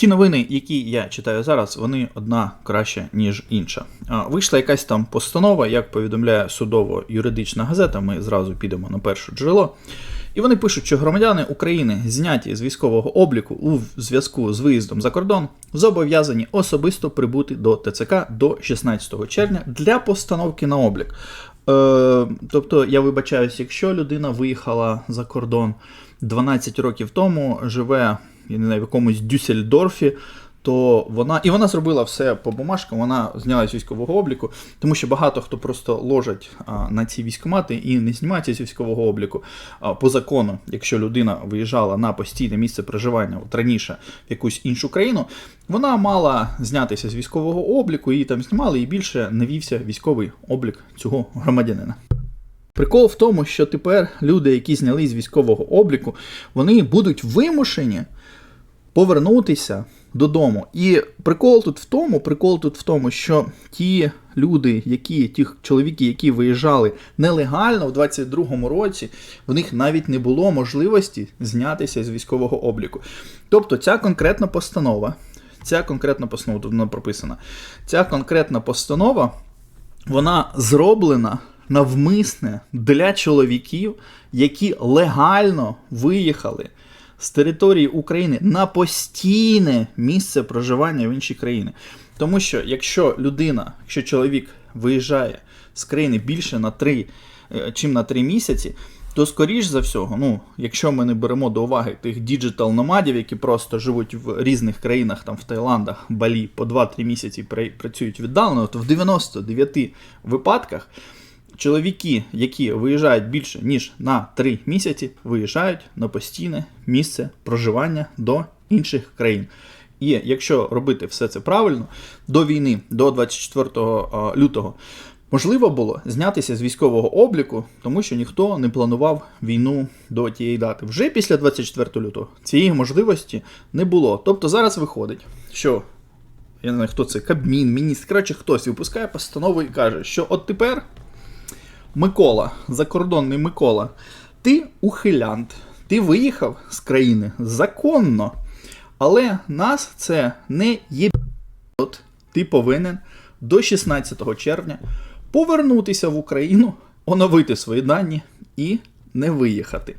Ті новини, які я читаю зараз, вони одна краща, ніж інша. Вийшла якась там постанова, як повідомляє судово-юридична газета. Ми зразу підемо на перше джерело. І вони пишуть, що громадяни України, зняті з військового обліку у зв'язку з виїздом за кордон, зобов'язані особисто прибути до ТЦК до 16 червня для постановки на облік. Е, тобто, я вибачаюсь, якщо людина виїхала за кордон 12 років тому, живе я не знаю, в якомусь Дюссельдорфі, то вона. І вона зробила все по бумажкам, вона зняла з військового обліку, тому що багато хто просто ложать а, на ці військомати і не знімається з військового обліку. А, по закону, якщо людина виїжджала на постійне місце проживання от раніше в якусь іншу країну, вона мала знятися з військового обліку, її там знімали, і більше не вівся військовий облік цього громадянина. Прикол в тому, що тепер люди, які зняли з військового обліку, вони будуть вимушені повернутися додому. І прикол тут в тому, прикол тут в тому, що ті люди, які, ті чоловіки, які виїжджали нелегально в 22-му році, в них навіть не було можливості знятися з військового обліку. Тобто ця конкретна постанова, ця конкретна постанова, тут вона прописана, ця конкретна постанова, вона зроблена навмисне для чоловіків, які легально виїхали з території України на постійне місце проживання в інші країни. Тому що якщо людина, якщо чоловік виїжджає з країни більше на 3, чим на 3 місяці, то скоріш за всього, ну, якщо ми не беремо до уваги тих діджитал номадів, які просто живуть в різних країнах, там в Таїландах, Балі по 2-3 місяці працюють віддалено, то в 99 випадках чоловіки, які виїжджають більше ніж на 3 місяці, виїжджають на постійне місце проживання до інших країн. І якщо робити все це правильно, до війни, до 24 лютого, можливо було знятися з військового обліку, тому що ніхто не планував війну до тієї дати. Вже після 24 лютого цієї можливості не було. Тобто зараз виходить, що я не знаю, хто це, Кабмін, міністр, коротше, хтось випускає постанову і каже, що от тепер Микола, закордонний Микола, ти ухилянт, ти виїхав з країни законно, але нас це не є. Ти повинен до 16 червня повернутися в Україну, оновити свої дані і не виїхати.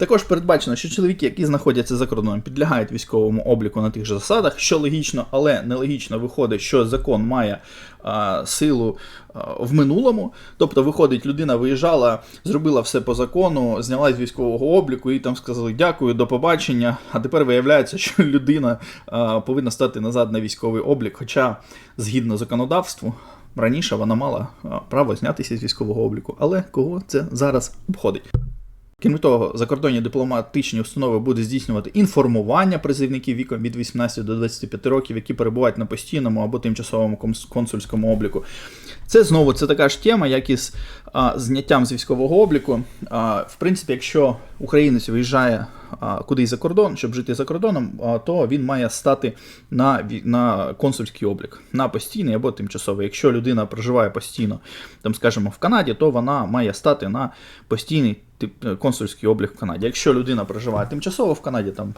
Також передбачено, що чоловіки, які знаходяться за кордоном, підлягають військовому обліку на тих же засадах, що логічно, але нелогічно виходить, що закон має а, силу а, в минулому. Тобто, виходить, людина виїжджала, зробила все по закону, зняла з військового обліку і там сказали дякую, до побачення. А тепер виявляється, що людина а, повинна стати назад на військовий облік. Хоча, згідно законодавству, раніше вона мала право знятися з військового обліку. Але кого це зараз обходить? Крім того, закордонні дипломатичні установи будуть здійснювати інформування призивників віком від 18 до 25 років, які перебувають на постійному або тимчасовому консульському обліку. Це знову це така ж тема, як із зняттям з військового обліку. В принципі, якщо українець виїжджає кудись за кордон, щоб жити за кордоном, то він має стати на на консульський облік, на постійний або тимчасовий. Якщо людина проживає постійно, там, скажімо, в Канаді, то вона має стати на постійний консульський облік в Канаді. Якщо людина проживає тимчасово в Канаді, там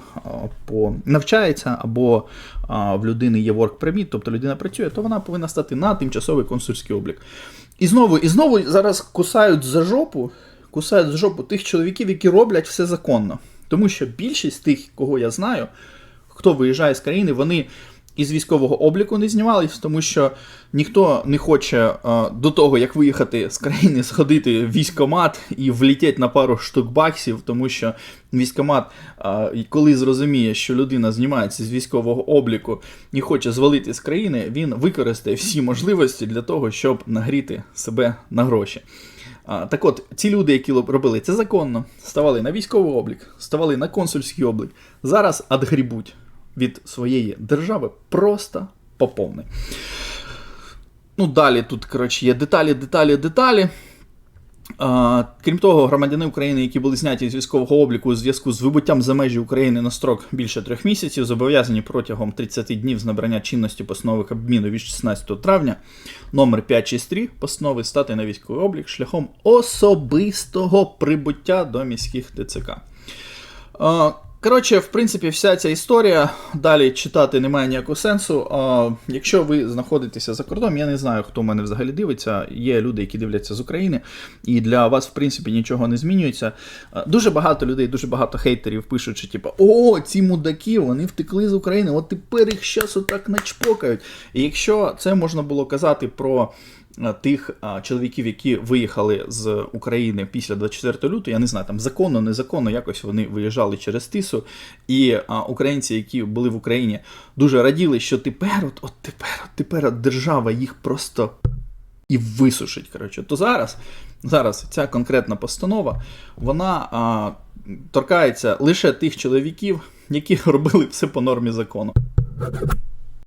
по навчається або в людини є work permit, тобто людина працює, то вона повинна стати на тимчасовий консульський облік. І знову і знову зараз кусають за жопу, кусають за жопу тих чоловіків, які роблять все законно. Тому що більшість тих, кого я знаю, хто виїжджає з країни, вони із військового обліку не знімались, тому що ніхто не хоче а, до того, як виїхати з країни, сходити в військомат і влітіти на пару штук баксів, тому що військомат, а, коли зрозуміє, що людина знімається з військового обліку і хоче звалити з країни, він використає всі можливості для того, щоб нагріти себе на гроші. Так от, ці люди, які робили це законно, ставали на військовий облік, ставали на консульський облік, зараз адгрібуть від своєї держави просто по повний. Ну, далі тут, коротше, є деталі, деталі, деталі. А, Крім того, громадяни України, які були зняті з військового обліку у зв'язку з вибуттям за межі України на строк більше трьох місяців, зобов'язані протягом 30 днів з набрання чинності постанови Кабміну від 16 травня номер 563 постанови стати на військовий облік шляхом особистого прибуття до міських ТЦК. А, Коротше, в принципі, вся ця історія далі читати немає ніякого сенсу. А, якщо ви знаходитеся за кордоном, я не знаю, хто мене взагалі дивиться. Є люди, які дивляться з України, і для вас, в принципі, нічого не змінюється. Дуже багато людей, дуже багато хейтерів пишуть, що типу, о, ці мудаки, вони втекли з України, от тепер їх щас отак начпокають. І якщо це можна було казати про тих чоловіків, які виїхали з України після 24 лютого, я не знаю, там законно, незаконно, якось вони виїжджали через Тису, і українці, які були в Україні, дуже раділи, що тепер, от, от тепер, от тепер держава їх просто і висушить. Коротше, то зараз, зараз ця конкретна постанова, вона а, торкається лише тих чоловіків, які робили все по нормі закону.